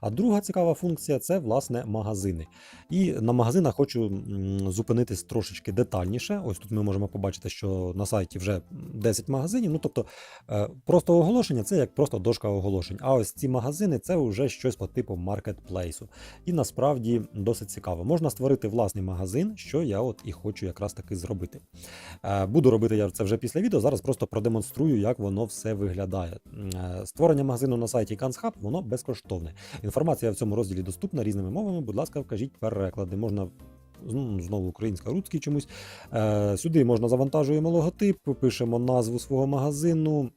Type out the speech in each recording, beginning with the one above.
А друга цікава функція це власне магазини. І на магазинах хочу зупинитись трошечки детальніше. Ось тут ми можемо побачити, що на сайті вже 10 магазинів. Ну тобто е, просто оголошення це як просто дошка оголошень. А ось ці магазини це вже щось по типу маркетплейсу. І насправді досить цікаво. Можна створити власний магазин, що я от і хочу якраз таки зробити. Е, Буду робити я це вже після відео. Зараз просто продемонструю, як воно все виглядає. Е, Створення магазину на сайті Канцхаб воно безкоштовне. Інформація в цьому розділі доступна різними мовами. Будь ласка, вкажіть переклади. Можна ну, знову українська, русський чомусь. Е, Сюди можна завантажуємо логотип, пишемо назву свого магазину.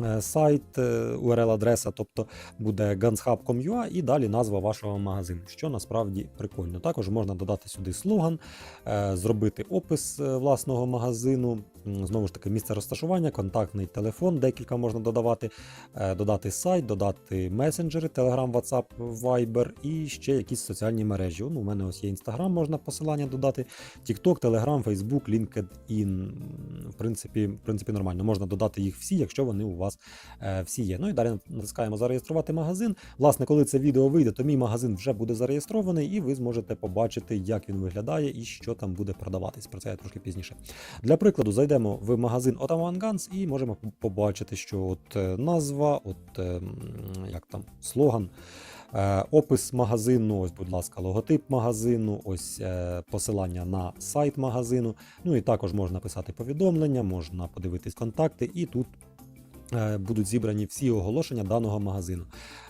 Е, Сайт, е, URL-адреса, тобто буде ganshub.com.ua і далі назва вашого магазину, що насправді прикольно. Також можна додати сюди слоган, е, зробити опис е, власного магазину, знову ж таки, місце розташування, контактний телефон, декілька можна додавати, е, додати сайт, додати месенджери, Telegram, WhatsApp, Viber і ще якісь соціальні мережі. Ну, у мене ось є Instagram, можна посилання додати, TikTok, Telegram, Facebook, LinkedIn. Принципі, в принципі, нормально. Можна додати їх всі, якщо вони у вас е, всі є. Ну і далі натискаємо зареєструвати магазин. Власне, коли це відео вийде, то мій магазин вже буде зареєстрований, і ви зможете побачити, як він виглядає і що там буде продаватись. Про це я трошки пізніше. Для прикладу, зайдемо в магазин Ottoman Guns і можемо побачити, що от е, назва, от е, як там слоган. Е, Опис магазину, ось, будь ласка, логотип магазину, ось е, посилання на сайт магазину. Ну і також можна писати повідомлення, можна подивитись контакти, і тут будуть зібрані всі оголошення даного магазину.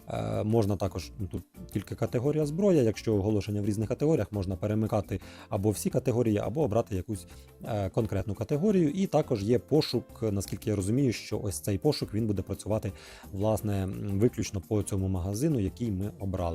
Е, Можна також ну, тут тільки категорія зброя. Якщо оголошення в різних категоріях, можна перемикати або всі категорії, або обрати якусь е, конкретну категорію. І також є пошук, наскільки я розумію, що ось цей пошук він буде працювати власне виключно по цьому магазину, який ми обрали.